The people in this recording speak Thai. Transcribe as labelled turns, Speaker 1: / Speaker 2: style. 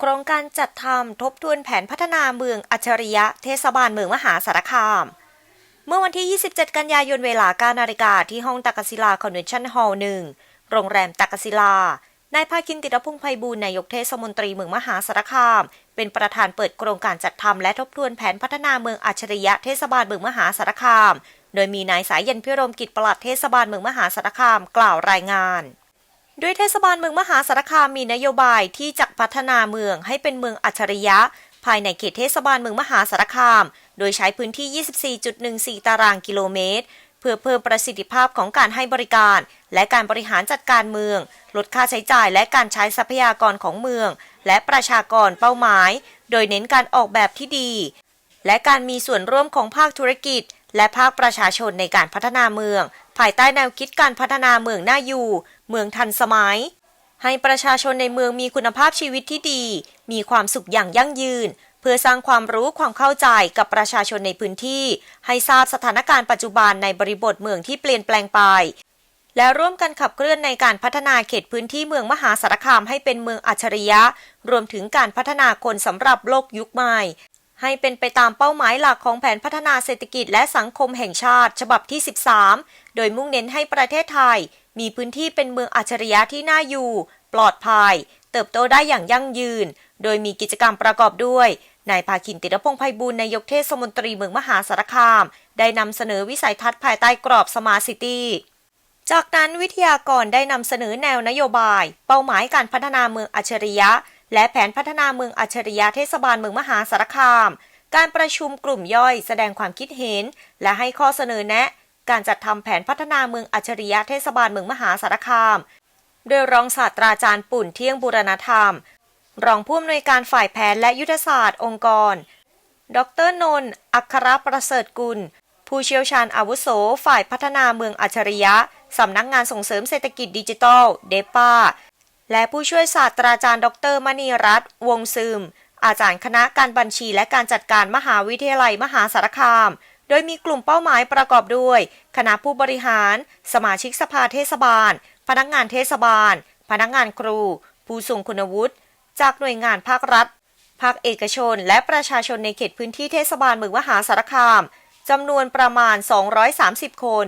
Speaker 1: โครงการจัดทำทบทวนแผนพัฒนาเมืองอัจฉริยะเทศบาลเมืองมหาสารคาม เมื่อวันที่ 27 กันยายนเวลา9นาฬิกาที่ห้องตักศิลาคอนเวนชั่นฮอลล์หนึ่งโรงแรมตักศิลานายภาคินติรพงษ์ไพบูลนายกเทศมนตรีเมืองมหาสารคาม เป็นประธานเปิดโครงการจัดทำและทบทวนแผนพัฒนาเมืองอัจฉริยะเทศบาลเมืองมหาสารคาม โดยมีนายสายเย็นพิรมกิจปลัดเทศบาลเมืองมหาสารคาม กล่าวรายงาน ด้วยเทศบาลเมืองมหาสารคามมีนโยบายที่จะพัฒนาเมืองให้เป็นเมืองอัจฉริยะ ภายในเขตเทศบาลเมืองมหาสารคาม โดยใช้พื้นที่ 24.14 ตารางกิโลเมตร เพื่อเพิ่มประสิทธิภาพของการให้บริการ และการบริหารจัดการเมือง ลดค่าใช้จ่ายและการใช้ทรัพยากรของเมือง และประชากรเป้าหมาย โดยเน้นการออกแบบที่ดี และการมีส่วนร่วมของภาคธุรกิจ และภาคประชาชนในการพัฒนาเมือง ภายใต้แนวคิดการพัฒนาเมืองน่าอยู่ เมืองทันสมัย ให้ประชาชนในเมืองมีคุณภาพชีวิตที่ดี มีความสุขอย่างยั่งยืน เพื่อสร้างความรู้ความเข้าใจกับประชาชนในพื้นที่ ให้ทราบสถานการณ์ปัจจุบันในบริบทเมืองที่เปลี่ยนแปลงไป และร่วมกันขับเคลื่อนในการพัฒนาเขตพื้นที่เมืองมหาสารคามให้เป็นเมืองอัจฉริยะ รวมถึงการพัฒนาคนสำหรับโลกยุคใหม่ ให้เป็นไปตามเป้าหมายหลักของแผนพัฒนาเศรษฐกิจและสังคมแห่งชาติ ฉบับที่ 13 โดยมุ่งเน้นให้ประเทศไทย มีพื้นที่เป็นเมืองอัจฉริยะที่น่าอยู่ ปลอดภัย เติบโตได้อย่างยั่งยืน โดยมีกิจกรรมประกอบด้วย นายภาคินติรพงษ์ไพบูลนายกเทศมนตรีเมืองมหาสารคาม ได้นำเสนอวิสัยทัศน์ภายใต้กรอบสมาร์ทซิตี้จากนั้นวิทยากรได้นำเสนอแนวนโยบาย เป้าหมายการพัฒนาเมืองอัจฉริยะ และแผนพัฒนาเมืองอัจฉริยะเทศบาลเมืองมหาสารคาม การประชุมกลุ่มย่อยแสดงความคิดเห็น และให้ข้อเสนอแนะ การจัดทำแผนพัฒนาเมืองอัจฉริยะเทศบาลเมืองมหาสารคาม โดยรองศาสตราจารย์ปุ่นเที่ยงบูรณธรรม รองผู้อำนวยการฝ่ายแผนและยุทธศาสตร์องค์กร ดรนนท์อัครประเสริฐกุล ผู้เชี่ยวชาญอาวุโสฝ่ายพัฒนาเมืองอัจฉริยะสำนักงงานส่งเสริมเศรษฐกิจดิจิทัลเดป้า และผู้ช่วยศาสตราจารย์ ดรมณีรัตน์วงซึม อาจารย์คณะการบัญชีและการจัดการมหาวิทยาลัยมหาสารคาม โดยมีกลุ่มเป้าหมายประกอบด้วย คณะผู้บริหาร สมาชิกสภาเทศบาล พนักงานเทศบาล พนักงานครู ผู้ทรงคุณวุฒิ จากหน่วยงานภาครัฐ ภาคเอกชน และประชาชนในเขตพื้นที่เทศบาลเมืองมหาสารคามจำนวนประมาณ 230 คน